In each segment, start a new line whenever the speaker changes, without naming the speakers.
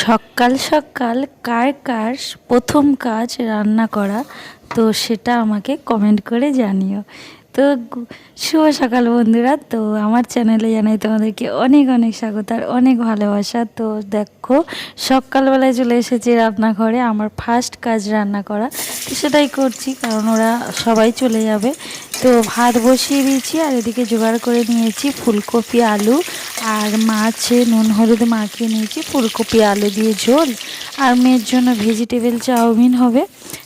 সকাল সকাল কার কার প্রথম কাজ রান্না করা তো সেটা আমাকে কমেন্ট করে জানিও। তো শুভ সকাল বন্ধুরা। তো আমার চ্যানেলে জানাই তোমাদেরকে অনেক অনেক স্বাগত আর অনেক ভালোবাসা। তো দেখো, সকালবেলায় চলে এসেছি রান্নাঘরে আমার ফার্স্ট কাজ রান্না করা। তো সেটাই করছি, কারণ ওরা সবাই চলে যাবে। তো ভাত বসিয়ে দিয়েছি আর এদিকে জোগাড় করে নিয়েছি ফুলকপি, আলু আর মাছে নুন হলুদ মাখিয়ে নিয়েছি। ফুলকপি, আলু দিয়ে ঝোল। আর মেয়ের জন্য ভেজিটেবল চাউমিন হবে।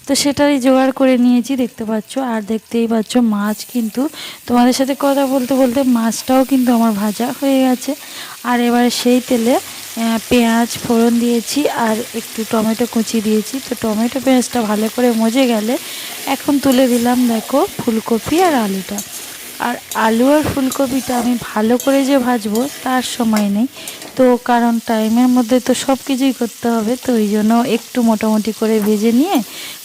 তো সেটাই জোগাড় করে নিয়েছি, দেখতে পাচ্ছ। আর দেখতেই পাচ্ছ মাছ কিন্তু তোমাদের সাথে কথা বলতে বলতে মাছটাও কিন্তু আমার ভাজা হয়ে গেছে। আর এবারে সেই তেলে পেঁয়াজ ফোড়ন দিয়েছি আর একটু টমেটো কুচি দিয়েছি। তো টমেটো পেঁয়াজটা ভালো করে মজে গেলে এখন তুলে দিলাম দেখো ফুলকপি আর আলুটা। আর আলু আর ফুলকপিটা আমি ভালো করে যে ভাজবো তার সময় নেই। তো কারণ টাইমের মধ্যে তো সব কিছুই করতে হবে, তো ওই জন্য একটু মোটামুটি করে ভেজে নিয়ে,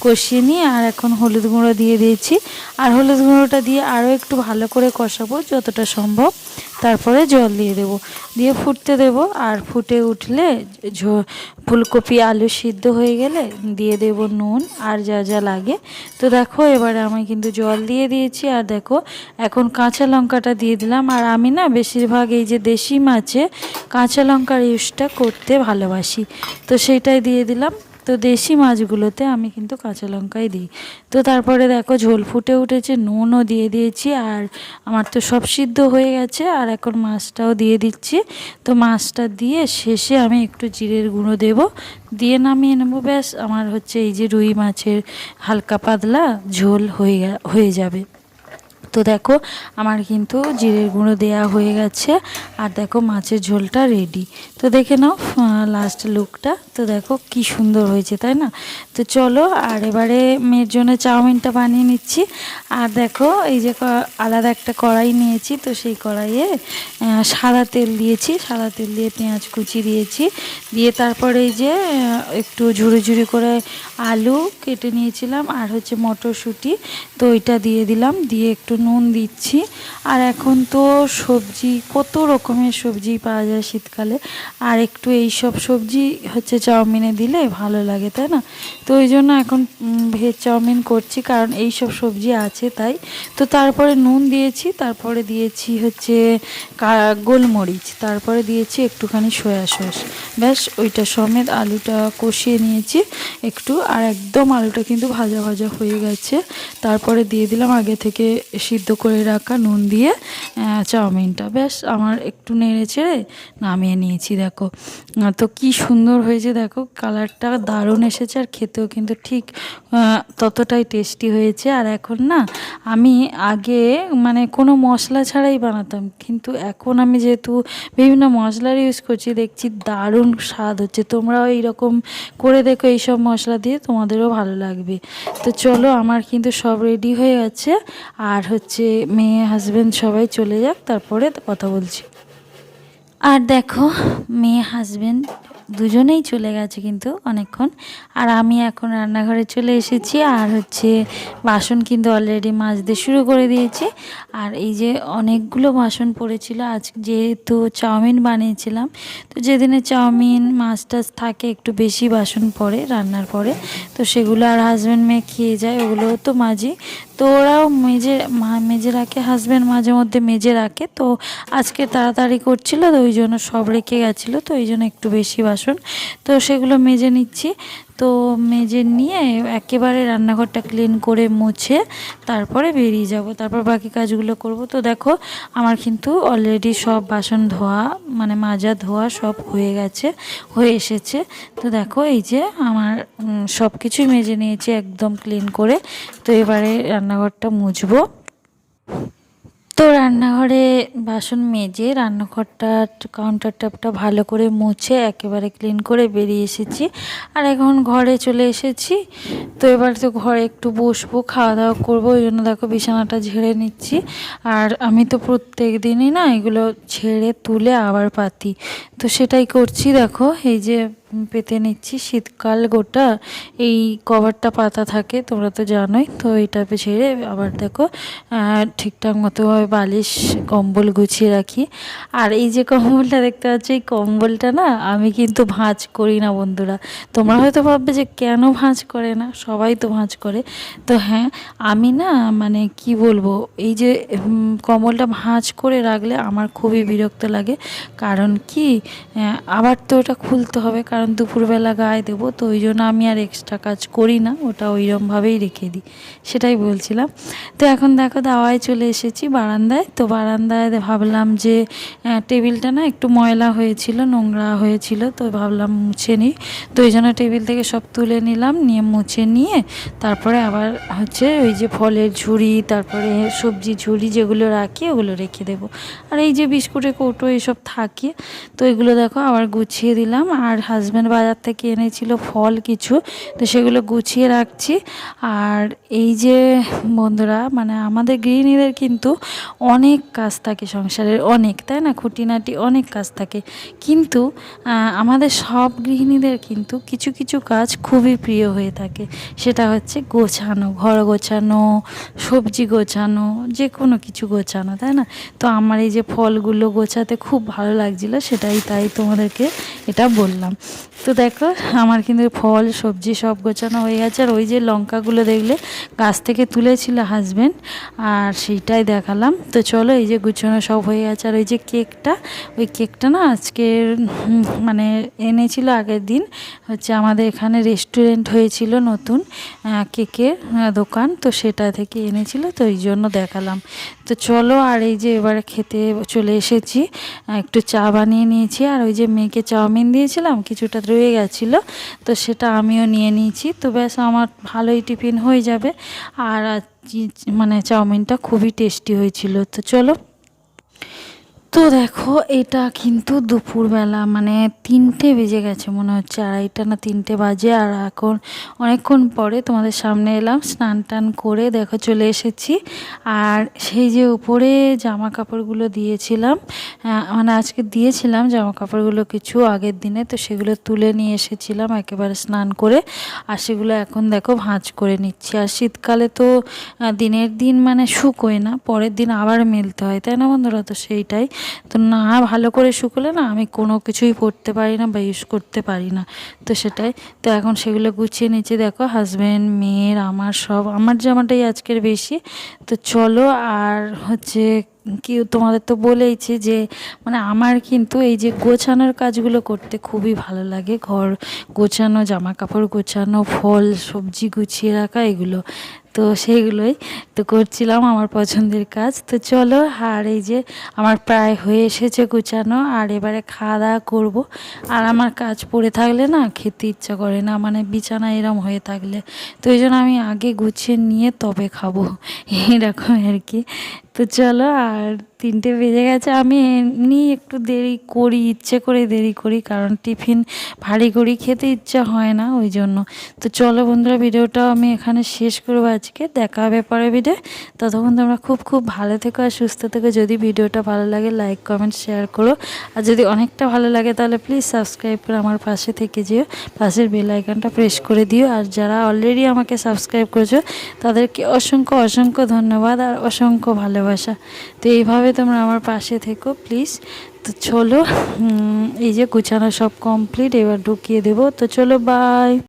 কষিয়ে নিয়ে আর এখন হলুদ গুঁড়ো দিয়ে দিয়েছি। আর হলুদ গুঁড়োটা দিয়ে আরও একটু ভালো করে কষাবো যতটা সম্ভব, তারপরে জল দিয়ে দেব। দিয়ে ফুটতে দেব আর ফুটে উঠলে ফুলকপি আলু সিদ্ধ হয়ে গেলে দিয়ে দেব নুন আর যা যা লাগে। তো দেখো এবারে আমি কিন্তু জল দিয়ে দিয়েছি আর দেখো এখন কাঁচা লঙ্কাটা দিয়ে দিলাম। আর আমি না বেশিরভাগ এই যে দেশি মাছে কাঁচা লঙ্কার ইউজটা করতে ভালোবাসি। তো সেটাই দিয়ে দিলাম। তো দেশি মাছগুলোতে আমি কিন্তু কাঁচা লঙ্কাই দিই। তো তারপরে দেখো ঝোল ফুটে উঠেছে, নুনও দিয়ে দিয়েছি আর আমার তো সব সিদ্ধ হয়ে গেছে আর এখন মাছটাও দিয়ে দিচ্ছি। তো মাছটা দিয়ে শেষে আমি একটু জিরের গুঁড়ো দেব। দিয়ে নামিয়ে নেব, ব্যাস। আমার হচ্ছে এই যে রুই মাছের হালকা পাতলা ঝোল হয়ে হয়ে যাবে। তো দেখো, আমার কিন্তু জিরের গুঁড়ো দেয়া হয়ে গেছে, আর দেখো মাছের ঝোলটা রেডি তো দেখে নাও লাস্ট লুকটা তো দেখো কি সুন্দর হয়েছে, তাই না? তো চলো, আর এবারে মেয়ের জন্য চাউমিনটা বানিয়ে নিচ্ছি। আর দেখো, এই যে আলাদা একটা কড়াই নিয়েছি, তো সেই কড়াইয়ে সাদা তেল দিয়েছি। সাদা তেল দিয়ে পেঁয়াজ কুচি দিয়েছি। দিয়ে তারপরে এই যে একটু ঝুড়ি ঝুড়ি করে আলু কেটে নিয়েছিলাম, আর হচ্ছে মটরশুঁটি। তো ওইটা দিয়ে দিলাম। দিয়ে একটু নুন দিচ্ছি। আর এখন তো সবজি, কত রকমের সবজি পাওয়া যায় শীতকালে। আর একটু এই সব সবজি হচ্ছে চাউমিনে দিলে ভালো লাগে, তাই না? তো ওই জন্য এখন ভেজ চাউমিন করছি, কারণ এই সব সবজি আছে তাই। তো তারপরে নুন দিয়েছি, তারপরে দিয়েছি হচ্ছে গোলমরিচ, তারপরে দিয়েছি একটুখানি সয়া সস। ব্যাস, ওইটা সমেত আলুটা কষিয়ে নিয়েছি একটু, আর একদম আলুটা কিন্তু ভাজা ভাজা হয়ে গেছে। তারপরে দিয়ে দিলাম আগে থেকে সিদ্ধ করে রাখা নুন দিয়ে চাউমিনটা। ব্যাস, আমার একটু নেড়ে চেড়ে নামিয়ে নিয়েছি, দেখো। তো কি সুন্দর হয়েছে, দেখো, কালারটা দারুণ এসেছে আর খেতেও কিন্তু ঠিক ততটাই টেস্টি হয়েছে। আর এখন না, আমি আগে মানে কোনো মশলা ছাড়াই বানাতাম, কিন্তু এখন আমি যেহেতু বিভিন্ন মশলার ইউজ করছি, দেখছি দারুণ স্বাদ হচ্ছে। তোমরাও এইরকম করে দেখো এইসব মশলা দিয়ে, তোমাদেরও ভালো লাগবে। তো চলো, আমার কিন্তু সব রেডি হয়ে গেছে। আর হচ্ছে মেয়ে হাজব্যান্ড সবাই চলে যাক তারপরে কথা বলছি। আর দেখো মেয়ে হাজবেন্ড দুজনেই চলে গেছে কিন্তু অনেকক্ষণ। আর আমি এখন রান্নাঘরে চলে এসেছি, আর হচ্ছে বাসন কিন্তু অলরেডি মাজতে শুরু করে দিয়েছি। আর এই যে অনেকগুলো বাসন পড়েছিল, আজ যেহেতু চাউমিন বানিয়েছিলাম, তো যেদিনে চাউমিন, মাছ টাছ থাকে একটু বেশি বাসন পড়ে রান্নার পরে, তো সেগুলো আর হাজব্যান্ড মেয়ে খেয়ে যায়, ওগুলোও তো মাজি তো ওরাও মেজে মেজে রাখে হাজব্যান্ড মাঝে মধ্যে মেজে রাখে, তো আজকে তাড়াতাড়ি করছিল, তো ওই জন্য সব রেখে গেছিল, তো ওই জন্য একটু বেশি বাসন তো সেগুলো মেজে নিচ্ছি। তো মেজে নিয়ে একেবারে রান্নাঘরটা ক্লিন করে মুছে তারপরে বেরিয়ে যাব। তারপর বাকি কাজগুলো করব। তো দেখো, আমার কিন্তু অলরেডি সব বাসন ধোয়া মানে মাজা ধোয়া সব হয়ে গেছে, হয়ে এসেছে। তো দেখো, এই যে আমার সব কিছুই মেজে নিয়েছি একদম ক্লিন করে। তো এবারে রান্নাঘরটা মুছবো। তো রান্নাঘরে বাসন মেজে রান্নাঘরটা কাউন্টার টপটা ভালো করে মুছে একেবারে ক্লিন করে বেরিয়ে এসেছি। আর এখন ঘরে চলে এসেছি। তো এবার তো ঘরে একটু বসবো খাওয়া দাওয়া করব, ওই জন্য দেখো বিছানাটা ঝেড়ে নিচ্ছি। আর আমি তো প্রত্যেক দিনই না এগুলো ঝেড়ে তুলে আবার পাতি। তো সেটাই করছি দেখো, এই যে পেতে নিচ্ছি। শীতকাল গোটা এই কভারটা পাতা থাকে, তোমরা তো জানোই। তো এটা ছেড়ে আবার দেখো ঠিকঠাক মতোভাবে বালিশ, কম্বল গুছিয়ে রাখি। আর এই যে কম্বলটা দেখতে পাচ্ছ, এই কম্বলটা না আমি কিন্তু ভাঁজ করি না, বন্ধুরা। তোমরা হয়তো ভাববে যে কেন ভাঁজ করে না? সবাই তো ভাঁজ করে। তো হ্যাঁ আমি না মানে কি বলব, এই যে কম্বলটা ভাঁজ করে রাখলে আমার খুবই বিরক্ত লাগে। কারণ কি আবার তো ওটা খুলতে হবে, কারণ কারণ দুপুরবেলা গায়ে দেবো, তো ওই জন্য আমি আর এক্সট্রা কাজ করি না, ওটা ওইরমভাবেই রেখে দিই, সেটাই বলছিলাম। তো এখন দেখো দাওয়ায় চলে এসেছি বারান্দায়, তো বারান্দায় ভাবলাম যে টেবিলটা না একটু ময়লা হয়েছিল, নোংরা হয়েছিল, তো ভাবলাম মুছে নিই। তো ওই জন্য টেবিল থেকে সব তুলে নিলাম, নিয়ে মুছে নিয়ে তারপরে আবার হচ্ছে ওই যে ফলের ঝুড়ি, তারপরে সবজি ঝুড়ি যেগুলো রাখি ওগুলো রেখে দেবো। আর এই যে বিস্কুটের কৌটো এইসব থাকে, তো এগুলো দেখো আবার গুছিয়ে দিলাম, আর হাজব্যান্ড হাজব্যান্ড বাজার থেকে এনেছিল ফল কিছু, তো সেগুলো গুছিয়ে রাখছি। আর এই যে বন্ধুরা মানে আমাদের গৃহিণীদের কিন্তু অনেক কাজ থাকে সংসারের, অনেক, তাই না? খুঁটিনাটি অনেক কাজ থাকে। কিন্তু আমাদের সব গৃহিণীদের কিন্তু কিছু কিছু কাজ খুবই প্রিয় হয়ে থাকে। সেটা হচ্ছে গোছানো, ঘর গোছানো, সবজি গোছানো যে কোনো কিছু গোছানো, তাই না? তো আমার এই যে ফলগুলো গোছাতে খুব ভালো লাগছিল, সেটাই তাই তোমাদেরকে এটা বললাম। তো দেখো, আমার কিন্তু ফল, সবজি সব গোছানো হয়ে গেছে। আর ওই যে লঙ্কাগুলো দেখলে, গাছ থেকে তুলেছিল হাজব্যান্ড আর সেইটাই দেখালাম। তো চলো, এই যে গুছানো সব হয়ে গেছে। আর ওই যে কেকটা, ওই কেকটা না আজকে মানে এনেছিল আগের দিন। হচ্ছে আমাদের এখানে রেস্টুরেন্ট হয়েছিল নতুন কেকের দোকান। তো সেটা থেকে এনেছিল, তো এই জন্য দেখালাম। তো চলো, আর এই যে এবারে খেতে চলে এসেছি। একটু চা বানিয়ে নিয়েছি। আর ওই যে মেয়েকে চাউমিন দিয়েছিলাম কিছুটা রয়ে গেছিল, তো সেটা আমিও নিয়ে নিয়েছি। তো ব্যাস আমার ভালোই টিফিন হয়ে যাবে। আর মানে চাউমিনটা খুবই টেস্টি হয়েছিল। তো চলো তো দেখো, এটা কিন্তু দুপুরবেলা মানে তিনটে বেজে গেছে মনে হচ্ছে, আড়াইটা না তিনটে বাজে, আর এখন অনেকক্ষণ পরে তোমাদের সামনে এলাম, স্নান টান করে দেখো চলে এসেছি। আর সেই যে উপরে জামা কাপড়গুলো দিয়েছিলাম মানে আজকে দিয়েছিলাম জামা কাপড়গুলো কিছু আগের দিনে, তো সেগুলো তুলে নিয়ে এসেছিলাম একেবারে স্নান করে, আর সেগুলো এখন দেখো ভাঁজ করে নিচ্ছি। আর শীতকালে তো দিনের দিন মানে শুকোয় না, পরের দিন আবার মেলতে হয়, তাই না বন্ধুরা? তো সেইটাই। তো না, ভালো করে শুকলে না আমি কোনো কিছুই পরতে পারি না বা ইউজ করতে পারি না। তো সেটাই। তো এখন সেগুলো গুছিয়ে নিচে দেখো হাজব্যান্ড মেয়ের, আমার সব। আমার জামাটাই আজকের বেশি। তো চলো, আর হচ্ছে কি তোমাদের তো বলেইছি যে মানে আমার কিন্তু এই যে গোছানোর কাজগুলো করতে খুবই ভালো লাগে। ঘর গোছানো জামা কাপড় গোছানো, ফল, সবজি গুছিয়ে রাখা, এগুলো। তো সেইগুলোই তো করছিলাম আমার পছন্দের কাজ। তো চলো, আর এই যে আমার প্রায় হয়ে এসেছে গুছানো, আর এবারে খাওয়া দাওয়া করব। আর আমার কাজ পড়ে থাকলে না খেতে ইচ্ছা করে না মানে বিছানা এরম হয়ে থাকলে। তো এই জন্য আমি আগে গুছিয়ে নিয়ে তবে খাব। এইরকম আর কি। তো চলো, আর তিনটে বেজে গেছে। আমি এমনি একটু দেরি করি, ইচ্ছে করে দেরি করি, কারণ টিফিন ভারী করি খেতে ইচ্ছা হয় না, ওই জন্য। তো চলো বন্ধুরা, ভিডিওটাও আমি এখানে শেষ করব আজকে। দেখা হবে পরে ভিডিও। ততক্ষণ তোমরা খুব খুব ভালো থেকো আর সুস্থ থেকো। যদি ভিডিওটা ভালো লাগে লাইক কমেন্ট শেয়ার করো। আর যদি অনেকটা ভালো লাগে, তাহলে প্লিজ সাবস্ক্রাইব করে আমার পাশে থেকে যেও। পাশের বেল আইকনটা প্রেস করে দিও। আর যারা অলরেডি আমাকে সাবস্ক্রাইব করেছ, তাদেরকে অসংখ্য অসংখ্য ধন্যবাদ। আর অসংখ্য ভালোবাসা। তো এইভাবে তোমরা আমার পাশে থেকো প্লিজ তো চলো এই যে গুছানো সব কমপ্লিট এবার ঢুকিয়ে দেবো। তো চলো বাই